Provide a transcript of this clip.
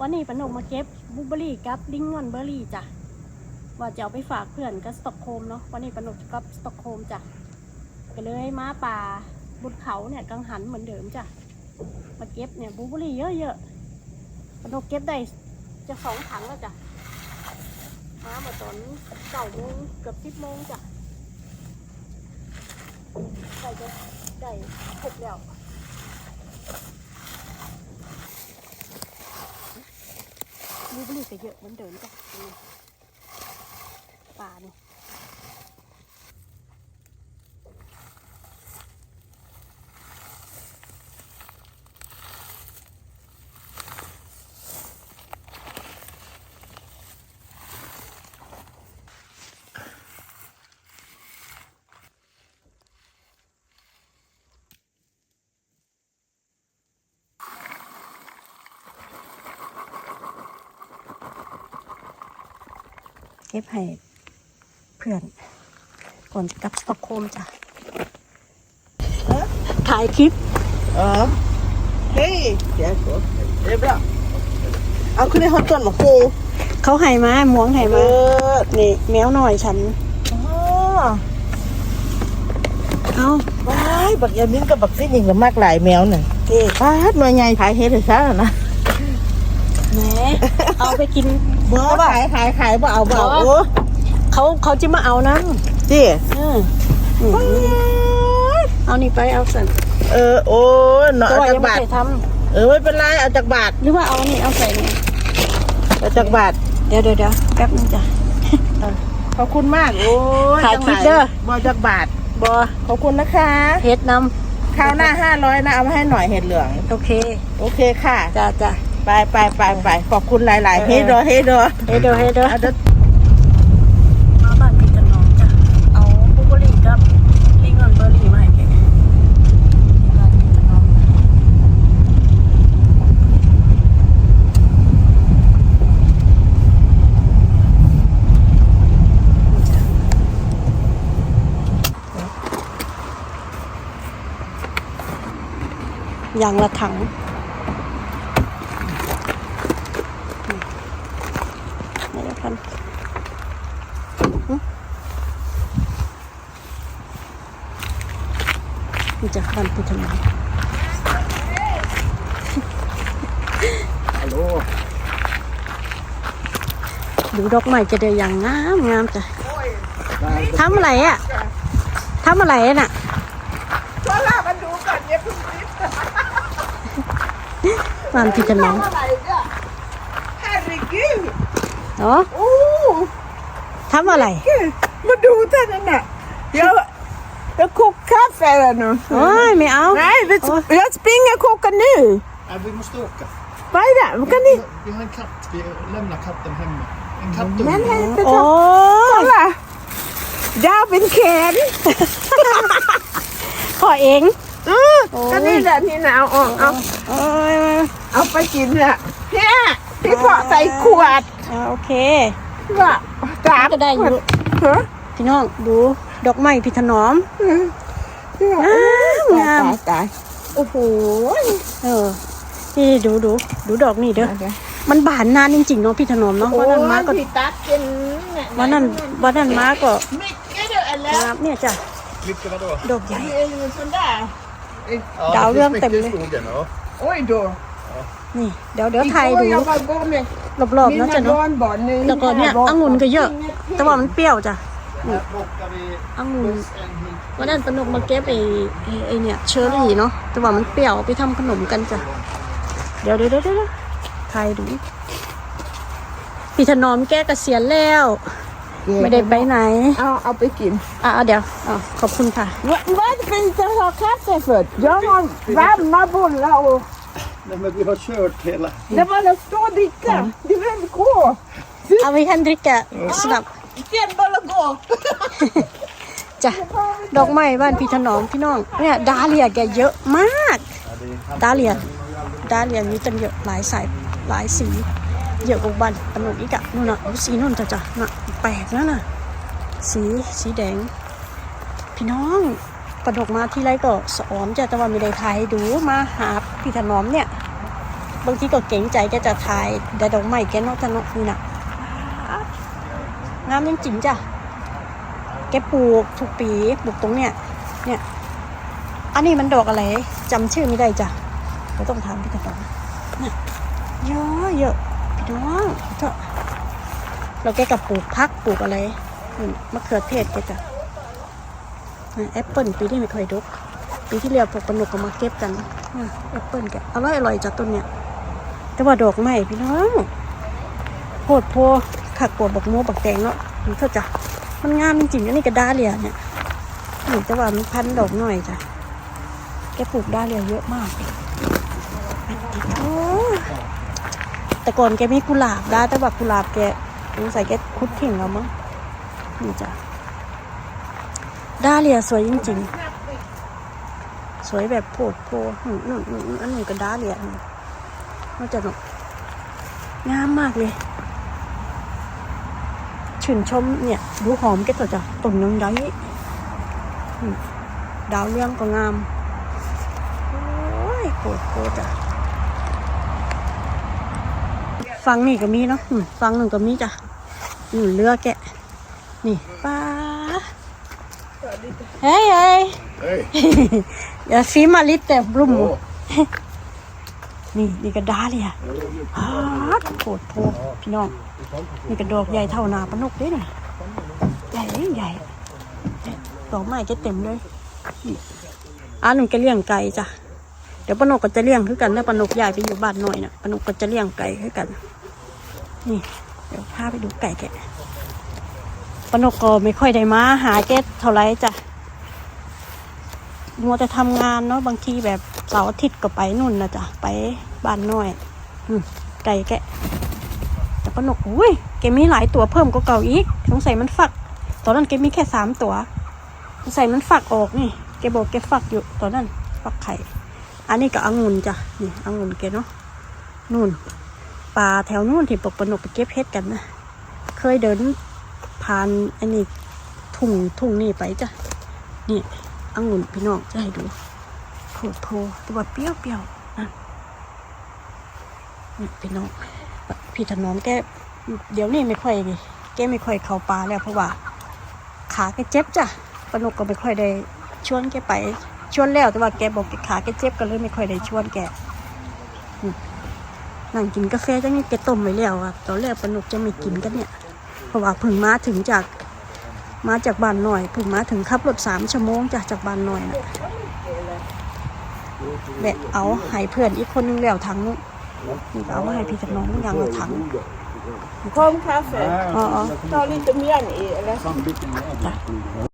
วันนี้ปนกมาเก็บบูเบอรี่กับลิงงอนเบอร์รี่จ้ะว่าจะเอาไปฝากเพื่อนกับสตอกโฮล์มเนาะวันนี้ปนกกับสตอกโฮล์มจ้ะก็เลยมาป่าบุดเขาเนี่ยกังหันเหมือนเดิมจ้ะมาเก็บเนี่ยบูเบอรี่เยอะๆปนกเก็บได้จะสองถังแล้วจ้ะมามื่อตอนเก้าโมงเกือบสิบโมงจ้ะใส่จะได้ครบแล้ว บูเบอรี่ก็เยอะเหมือนเดิมจ้ะป่านี่ เก็บให้เพื่อนก่อนจะกลับสตอกโฮล์มจ้ะถ่ายคลิป Ja. Hej! Jag går. Det är bra. เอาขึ้นในฮอตต้นมาคูเขาให้มาหมวงให้เอมาอนี่แมวหน่อยฉันอ๋อเอาว้ายบักยามิ้นกับบักซิ่งยิงกับมากหลายแมวน่ะเด็กป้าดหน่วยใหญ่ขายเฮ็ดให้ซะนะแหม เอาไปกินบ่ขายขายขายบ่เอาบ่เอาบ่โอ้เขาเขาจะมาเอานะจิเอออืมป๊าดเอานี่ไปเอาสันเออโอ้เนาะแต่เอาว่าจากยังไม่บาทเคยทเออไม่เป็นไรเอาจากบาทำหรือว่าเอานี่เอาใส่นี่เอาจากบาทเดี๋ยวเดี๋ยวเดี๋ยวแป๊บนึงจ้ะขอบคุณมากโอ้ยถ่ายจังคลิปไหนเด้อบ่จากบาทบอขอบคุณนะคะเฮ็ดนคราวหน้าห้าร้อยนะเอามาให้หน่อยเห็ดเหลืองำโอเค โอเคค่ะจ้าจ้า ไปไปไปไปขอบคุณหลายเออๆเฮ้ยเดอเฮ้ยเดอเฮ็ดเด้อเฮ็ดเด้อเอาเด้อมาบ้านพี่จันน้องจ้ะ เอาบลูเบอร์รี่กับลิงออนเบอร์รี่มาให้แกนี่บ้านพี่จันน้องอย่างละถังนี่นี่พัน มันจะฟันไปทำไม Hallå! ดูดอกไม้จะได้อย่างงามงามจ้ะทำอะไรอะทำอะไรน่ะช่วยลามาดูก่อนเนี่ยเพิ่งคิดบ้านพี่จะน้องอะไรเนี่ยแฮร์รี่กิวเนาะโอ้ทำอะไร มาดูท่านนั่นน่ะเดี๋ยว เดี๋ยวคุกคาเฟ่แล้วเนาะโอ้ยไม่เอา Nej, vi, jag springer och kokar nu. Ja, vi måste åka. Vad är det? Vad kan ni... Vi har en katt. Vi lämnar katten hemma. En Men kattunge. helvete, โอ้ย kolla! Darwin Ken! ขอเอง Mm, Oj. kan ni där Nina? Och, och, โอ้ยเอาไปกินเนี่ยเนี่ยพี่เพาะใส่ขวด อ่าโอเคว่าสามก็ได้อยู่ขวฮะพี่น้องดู ดอกไม้พี่ถนอมตายงามตายตายโอ้โหเออ นี่ดูดูดูดอกนี่เด้อมันบานนานจริงๆเนาะพี่ถนอมเนาะวันนั้นมาก็พี่ตัดกินเยวันนั้นวันนั้นมาก็มิกเกอร์อะไรงามเนี่ยจ้ะ Mycket vadå? ดอกใหญ่เออ sån där Ja, Đào det lương finns tìm mycket i đi. skogen. Ja. oj då นี่เดี๋ยวเดี๋ยวถ่ายดู jag bara går med รอบๆเนาะจ้ะ mina เนาะ barnbarn nu แล้วก็เนี่ย här องุ่นก็เยอะ แต่ว่ามันเปรี้ยวจ้ะ Här plockar vi องุ่น plus en hink. วันนั้นปนกมาเก็บไอ้ไอ้ไอ้เนี่ยเชอร์รี่เนาะแต่ว่ามันเปรี้ยวไปทำขนมกันจ้ะ เดี๋ยวเดี๋ยวเดี๋ยวเดี๋ยวถ่ายดูพี่ถนอมแกเกษียณแล้ว ไม่ได้ไปไหน เอาเอาไปกิน อะเอาเดี๋ยวอะขอบคุณค่ะ Vad, vad finns det att ha kaffe för? Jag har varma bollar och Nej, men vi har kört hela. det bara stå och dricka. Du vill gå. เอาไว้คันดริกะสนับ Sen bara gå. จ้ะดอกไม้บ้านพี่ถนอมพี่น้องเนี่ยดาเลียแกเยอะมาก Ja, det är ดาเลียนดาเลียนมีตั้งเยอะหลายสายหลายสี เยอะกว่าบันปนุกอีกอะนู่นน่ะดูสีนู่นจ้ะจ้ะน่ะแปลกนะน่ะสีสีแดง พี่น้องประดกมาที่ไรก็สะออมจ้ะแต่ว่าไม่ได้ถ่ายให้ดูมาหาพี่ถนอมเนี่ย บางทีก็เก่งใจแกจะถ่ายแต่ดอกไม้แกเนาะทะเนาะนี่นะงามจริงๆจ้ะแกปลูกทุกปีปลูกตรงเนี้ยเนี่ย อันนี้มันดอกอะไรจำชื่อไม่ได้จ้ะเราต้องถามพี่กระป๋องน่ะเยอะเยอะพี่น้องเถอะเราแกกับปลูกพักปลูกอะไรอืมมะเขือเทศแกจ้ะแอปเปิลปีนี้ไม่ค่อยดกปีที่แล้วพวกปนุกก็มาเก็บกันแอปเปิลแกอร่อยอร่อยจากต้นเนี้ยแต่ว่าดอกไม้พี่น้องโหดโพขักกว่าบักโมบักแตงเนาะมันเถอะจ้ะ มันงามจริงๆนนี้ก็ดาเลียเนี่ยนี่แต่ว่ามันพันดอกหน่อยจ้ะ แกปลูกด้เลยเยอะมากแต่ก่อนแกมีกุหลาบได้แต่ว่ากุหลาบแกสงสัยแกคุดทิ้งแล้วมั้งนี่จ้ะดาเลียสวยจริง ๆ สวยแบบโผดโพอืมอืมอืมอันนี้ก็ดาเลียนอกจากเนาะงามมากเลย ชื่นชมเนี่ยดูหอมแกตัวจ้ะต้นยังได้อืมดาวเรื่องก็งาม โอ้ยโคตรโคตรอะฟังนี่ก็มีเนาะอืมฟังหนึ่งก็มีจ้ะอืมเรือแกะ นี่ป้าเฮ้ยเฮ้ย Hej! อย่าฟีมาลิตแต่บลุ่ม Åh, นี่นี่ก็ดาเลยอะฮาดโคตรโพพี่น้องนี่ก็ดอกใหญ่เท่านาปนกเด้เนี่ยใหญ่ใหญ่ดอกไม้จะเต็มเลยอันนึงก็เลี้ยงไก่จ้ะเดี๋ยวปนกก็จะเลี้ยงคือกันนะปนกยายไปอยู่บ้านหน่อยนะปนกก็จะเลี้ยงไก่คือกัน นี่ เดี๋ยวพาไปดูไก่แกปนกก็ไม่ค่อยได้มาหาแกเท่าไรจ้ะมัวแต่ทำงานเนาะบางทีแบบเสาร์อาทิตย์ก็ไปนู่นนะจ้ะไป บ้านน้อยอไก่แกะแต่ปานกอุ้ยแกมีหลายตัวเพิ่มก็เก่าอีกสงสัยมันฝัก ตอนนั้นแกมีแค่สามตัวสงสัยมันฝักออกนี่แกบอกแกฝักอยู่ตอนนั้นฝักไข่ อันนี้ก็องุ่นจ้ะนี่องุ่นแกเนาะนู่นป่าแถวนู่นที่ปกปนกไปเก็บเห็ดกันนะเคยเดินผ่านอันนี้ทุ่งทุ่งนี่ไปจ้ะนี่องุ่นพี่น้องจะให้ดูโผล่โผล่ตัวเปรี้ยวเปรี้ยวนะ พี่น้องพี่ถนอมแกเดี๋ยวนี้ไม่ค่อยดิแกไม่ค่อยเข้าป่าแล้วเพราะว่าขาแกเจ็บจ้ะปนุกก็ไม่ค่อยได้ชวนแกไปชวนแล้วแต่ว่าแกบอกขาแกเจ็บก็เลยไม่ค่อยได้ชวนแกนั่งกินกาแฟจังนี้แกต้มไว้แล้วอะตอนแรกปนุกจะไม่กินกันเนี่ย เพราะว่าเพิ่งมาถึงจากมาจากบ้านหน่อยเพิ่งมาถึงขับรถสามชั่วโมงจากจากบ้านหน่อยนะแบะเอาให้เพื่อนอีกคนนึงแล้วถังนู้น เอามาให้พี่จากน้องอย่างละถัง Kom kaffe. อ๋ออ๋อ Ta lite mjölk i eller? samma lite mer.